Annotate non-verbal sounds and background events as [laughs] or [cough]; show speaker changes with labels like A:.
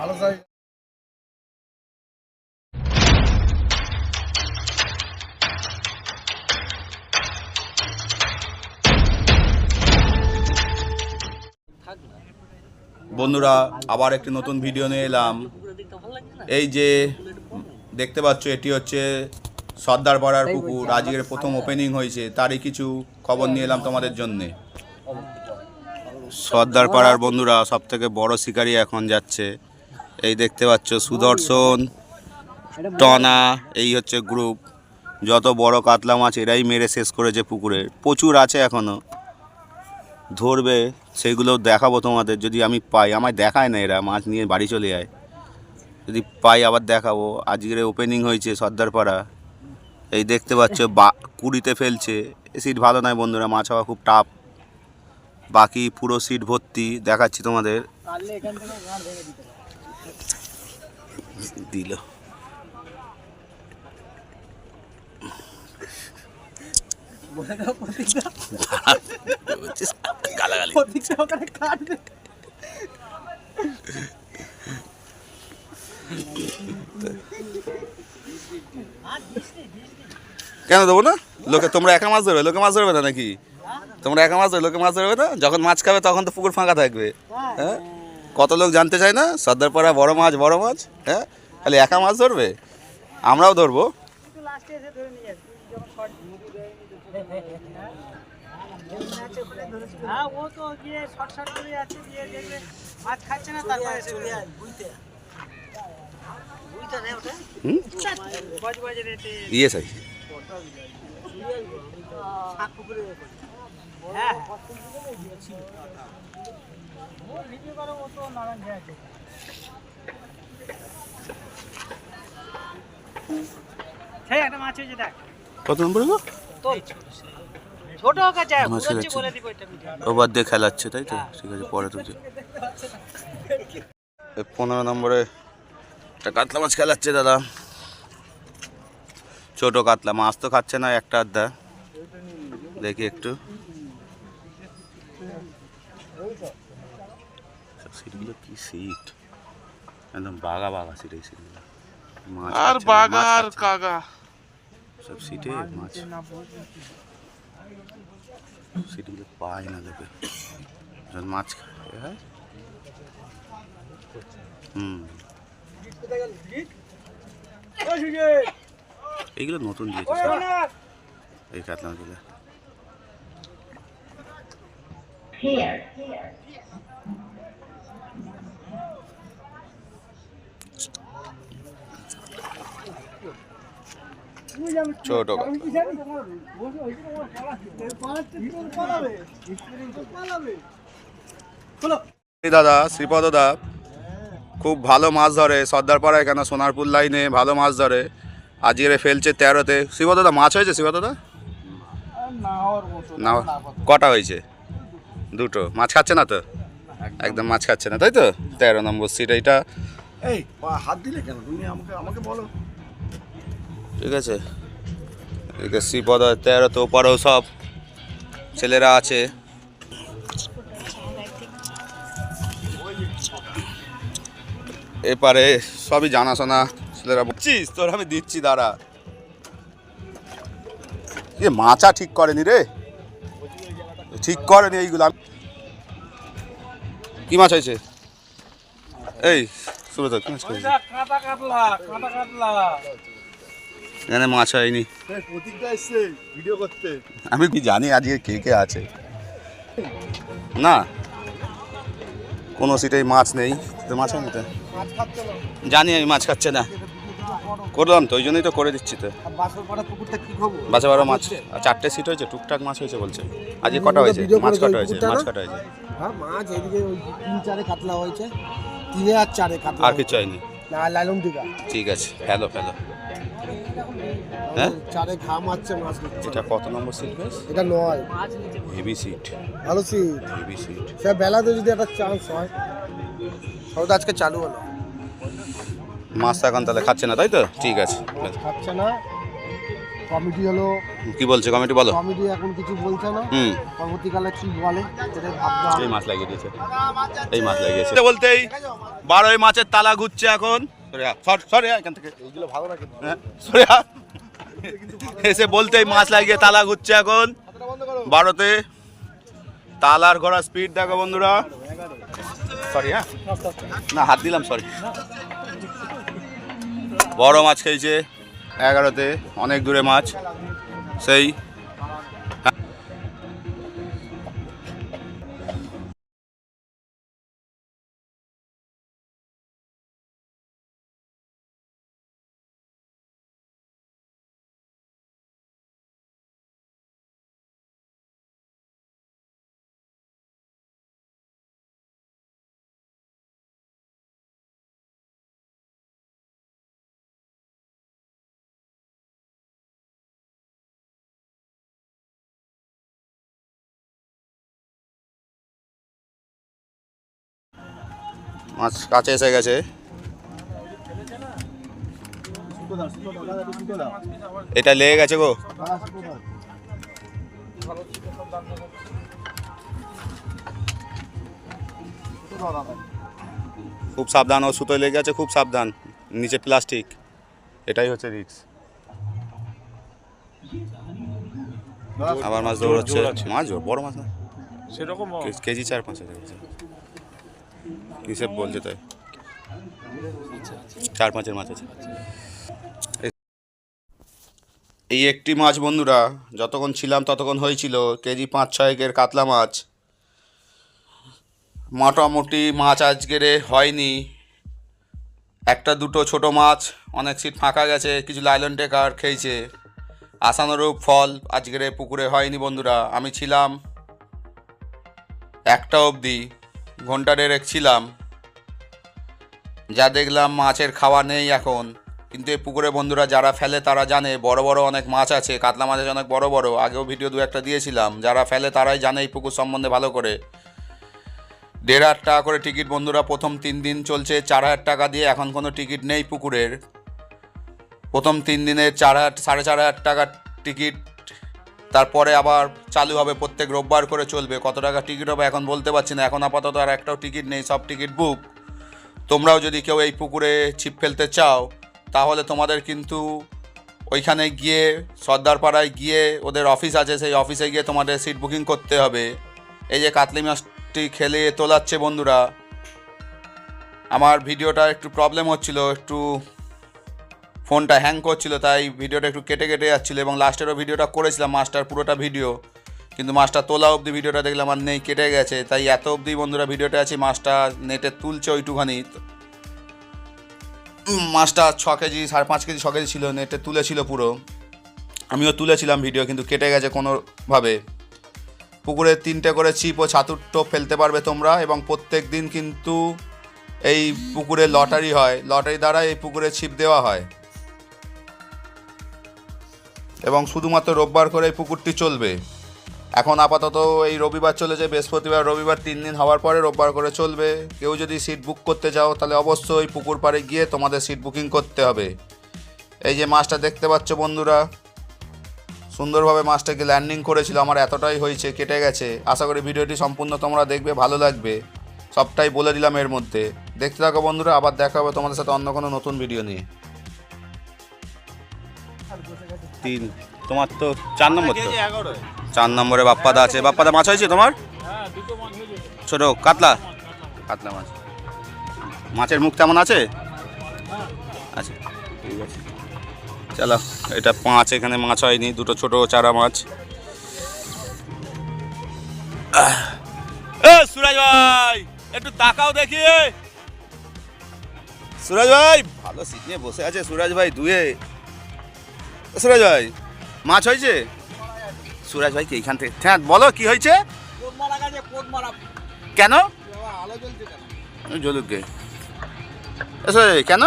A: ভালো সাইজ
B: বন্ধুরা, আবার একটি নতুন ভিডিও নিয়ে এলাম। এই যে দেখতে পাচ্ছ, এটি হচ্ছে সর্দার পাড়ার পুকুর। আজকের প্রথম ওপেনিং হয়েছে, তারই কিছু খবর নিয়ে এলাম তোমাদের জন্যে। সর্দার পাড়ার বন্ধুরা সব থেকে বড় শিকারি এখন যাচ্ছে। এই দেখতে পাচ্ছ সুদর্শন, টনা, এই হচ্ছে গ্রুপ যত বড় কাতলা মাছ এরাই মেরে শেষ করেছে পুকুরে। প্রচুর আছে এখনও। ধরবে সেইগুলো দেখাবো তোমাদের, যদি আমি পাই। আমায় দেখায় না এরা, মাছ নিয়ে বাড়ি চলে যায়। যদি পাই আবার দেখাবো। আজকের ওপেনিং হয়েছে সর্দারপাড়া। এই দেখতে পাচ্ছ, বা, কুড়িতে ফেলছে। সিট ভালো নয় বন্ধুরা, মাছ হওয়া খুব টাফ বাকি পুরো সিট ভর্তি, দেখাচ্ছি তোমাদের। দিল কেন দেবো না? লোকে তোমরা একা মাছ ধরবে, লোকে মাছ ধরবে না নাকি? তোমরা একা মাছ ধরবে, লোকে মাছ ধরবে না? যখন মাছ খাবে তখন তো পুকুর ফাঁকা থাকবে। হ্যাঁ? কত লোক জানতে চায় না? সর্দারপাড়া বড় মাছ বড় মাছ? হ্যাঁ? খালি একা মাছ ধরবে? আমরাও ধরবো।
C: ও তো গিয়ে শর্ট শর্ট করে যাচ্ছে গিয়ে দেখবে মাছ খাচ্ছে না তারপরে চলে যায় বুঝতে। বুঝতে নেই ওটা?
B: হুম?
C: বাজ বাজ রেটে।
B: ইয়ে সাই
C: হ্যাঁ।
B: কত নম্বর গো
C: ছোট। বলে দিব এটা
B: ওভার দিয়ে খেলাচ্ছে তাই তো? ঠিক আছে পরে পনেরো নম্বরে একটা কাতলা মাছ খেলাচ্ছে দাদা। ছোট কাতলা মাছ তো খাচ্ছে না একটা আধা দেখি একটু। সিটগুলো কি সিট একদম বাগা বাগা সিট এই সিটগুলো মাছ
D: আর
B: খাচ্ছে না,
D: বাগা
B: মাছ
D: আর
B: খাচ্ছে না।
D: কাগা
B: সব সিটে মাছ সিটগুলো পায় না লোকে যখন মাছ খায় হয় হুম এইগুলো নতুন দিয়েছে সব। এই কাতলা মাছগুলো ছোট দাদা শ্রীপদ দা খুব ভালো মাছ ধরে। সর্দারপাড়ায় কেন সোনারপুর লাইনে ভালো মাছ ধরে। আজকের ফেলছে তেরোতে। শ্রীপদ দা মাছ হয়েছে শ্রীপদ দা? না কটা হয়েছে? দুটো। মাছ খাচ্ছে না তো? একদম মাছ খাচ্ছে না। তাই তো? তেরো নম্বর সিট এইটা।
A: এই হাত দিলে কেন? তুমি আমাকে আমাকে বলো।
B: ঠিক আছে? এদিকে শ্রীপদ, তেরো তো ওপারেও সব ছেলেরা আছে। এপারে সবই জানাশোনা ছেলেরা বুঝছিস তোর আমি দিচ্ছি, দাঁড়া। এ, মাচা ঠিক করেনি রে। ঠিক করেনি এইগুলো। কি মাছ হয়েছে? এই সুব্রত কি মাছ এখানে মাছ হয়নি।
A: ভিডিও করতে।
B: আমি কি জানি আজকে কে কে আছে। না কোনো সিটেই মাছ নেই। তো মাছ হয়নি তো? জানি আমি মাছ খাচ্ছে না। করলাম তো ওই জন্যই তো করে দিচ্ছি তো।
A: পাড়া
B: বাচ্চা বারো মাছ আর চারটে সিট হয়েছে টুকটাক মাছ হয়েছে বলছে। আজকে কটা হয়েছে? মাছ কটা হয়েছে? মাছ? কটা হয়েছে?
A: হ্যাঁ মাছ এদিকে তিন চারে কাতলা হয়েছে তিনে আর চারে কাতলা
B: আর কিছু হয়নি।
A: না
B: ঠিক আছে ফেলো ফেলো। হ্যাঁ?
A: চারে ঘা মারছে মাছ নিচ্ছে
B: এটা কত নম্বর সিট বেশ?
A: এটা নয়।
B: হেভি সিট
A: ভালো সিট
B: হেভি সিট
A: সে বেলাতে যদি একটা চান্স হয় সব আজকে চালু হলো।
B: মাছটা এখন তাহলে খাচ্ছে না তাই তো? ঠিক আছে।
A: খাচ্ছে না। কমিটি হলো
B: কি বলছে? কমিটি বলো।
A: কমিটি এখন কিছু বলছে না।
B: হুম।
A: পরবর্তীকালে কি বলে
B: এই মাছ লাগিয়ে দিয়েছে। এই মাছ লাগিয়েছে। বলতেই বারোই মাছের তালা ঘুরছে এখন। সরে সরে এখান থেকে।
A: এইগুলো ভালো কিন্তু
B: হ্যাঁ, সরে। [laughs] এসে বলতেই মাছ লাগিয়ে তালা ঘুরছে এখন। বারোতে তালার ঘোড়া স্পিড দেখো বন্ধুরা। সরি হ্যাঁ? না, হাত দিলাম সরি বড় মাছ খেয়েছে, এগারোতে, অনেক দূরে মাছ। সেই মাছ কাছে এসে গেছে। এটা লেগে গেছে গো। খুব সাবধান ও সুতো লেগে গেছে খুব সাবধান। নিচে প্লাস্টিক। এটাই হচ্ছে রিক্স আবার মাছ দৌড়াচ্ছে। মাছ বড় মাছ না।
D: সেরকম
B: কেজি চার পাঁচ হাজার। কিসে বলছে তাই। চার পাঁচের মাছ আছে। এই- এই একটি মাছ বন্ধুরা, যতক্ষণ ছিলাম ততক্ষণ হয়েছিল কেজি পাঁচ ছয়েকের কাতলা মাছ। মোটামুটি মাছ আজকের হয়নি। একটা দুটো ছোট মাছ, অনেক সিট ফাঁকা গেছে, কিছু লাইলন টেকার খেয়েছে। আশানুরূপ ফল আজকের পুকুরে হয়নি বন্ধুরা, আমি ছিলাম একটা অবধি। ঘণ্টা ডেরেক ছিলাম। যা দেখলাম মাছের খাওয়া নেই এখন। কিন্তু এই পুকুরে বন্ধুরা যারা ফেলে তারা জানে, বড় বড় অনেক মাছ আছে, কাতলা মাছ আছে অনেক বড় বড়। আগেও ভিডিও দু একটা দিয়েছিলাম, যারা ফেলে তারাই জানে এই পুকুর সম্বন্ধে ভালো করে। দেড় হাজার টাকা করে টিকিট বন্ধুরা, প্রথম তিন দিন চলছে চার হাজার টাকা দিয়ে, এখন কোনো টিকিট নেই পুকুরের। প্রথম তিন দিনে চার হাজার, সাড়ে চার হাজার টাকার টিকিট তারপরে আবার চালু হবে প্রত্যেক রোববার করে চলবে। কত টাকা টিকিট হবে এখন বলতে পারছি না। এখন আপাতত আর একটাও টিকিট নেই, সব টিকিট বুক তোমরাও যদি কেউ এই পুকুরে ছিপ ফেলতে চাও, তাহলে তোমাদের কিন্তু ওইখানে গিয়ে, সর্দারপাড়ায় গিয়ে ওদের অফিস আছে, সেই অফিসে গিয়ে তোমাদের সিট বুকিং করতে হবে। এই যে কাতলি মাছটি খেলে তোলাচ্ছে বন্ধুরা, আমার ভিডিওটা একটু প্রবলেম হচ্ছিল, একটু ফোনটা হ্যাং করছিল, তাই ভিডিওটা একটু কেটে কেটে যাচ্ছিল এবং লাস্টেরও ভিডিওটা করেছিলাম মাস্টার পুরোটা ভিডিও কিন্তু মাছটা তোলা অবধি ভিডিওটা দেখলাম আর নেই, কেটে গেছে। তাই এত অবধি বন্ধুরা ভিডিওটা আছে মাছটা নেটে তুলছে ওইটুখানি। মাছটা ছ কেজি, সাড়ে পাঁচ কেজি, ছ কেজি ছিল নেটে তুলেছিল পুরো। আমিও তুলেছিলাম ভিডিও কিন্তু কেটে গেছে কোনোভাবে। পুকুরে তিনটে করে ছিপ ও ছাতুর টোপ ফেলতে পারবে তোমরা, এবং প্রত্যেক দিন কিন্তু এই পুকুরে লটারি হয়। লটারি দ্বারা এই পুকুরে ছিপ দেওয়া হয়। এবং শুধুমাত্র রোববার করে এই পুকুরটি চলবে। এখন আপাতত এই রবিবার চলে চলেছে, বৃহস্পতিবার, রবিবার তিন দিন হওয়ার পরে রোববার করে চলবে। কেউ যদি সিট বুক করতে যাও, তাহলে অবশ্যই ওই পুকুর পাড়ে গিয়ে তোমাদের সিট বুকিং করতে হবে। এই যে মাছটা দেখতে পাচ্ছ বন্ধুরা, সুন্দরভাবে মাছটাকে ল্যান্ডিং করেছিল, আমার এতটাই হয়েছে, কেটে গেছে। আশা করি ভিডিওটি সম্পূর্ণ তোমরা দেখবে, ভালো লাগবে। সবটাই বলে দিলাম এর মধ্যে। দেখতে থাকো বন্ধুরা, আবার দেখা হবে তোমাদের সাথে অন্য কোনো নতুন ভিডিও নিয়ে। তিন তোমার তো চার নম্বর তো। চার নম্বরে বাপ্পাদা আছে। বাপ্পাদা মাছ হয়েছে তোমার?
D: হ্যাঁ
B: ছোট কাতলা? কাতলা মাছ। মাছের মুখ তেমন আছে? আচ্ছা ঠিক আছে। চলো এটা পাঁচ এখানে মাছ হয়নি দুটো ছোট চারা মাছ। সুরাজ ভাই একটু তাকাও দেখি। সুরাজ ভাই ভালো সিট নিয়ে বসে আছে সুরাজ ভাই দুয়ে। সুরাজ ভাই মাছ হয়েছে? সুরাজ ভাই কি এইখান থেকে হ্যাঁ বলো কি হয়েছে? কেন?
A: জলুক
B: জ্বলুক গে। এসে কেন?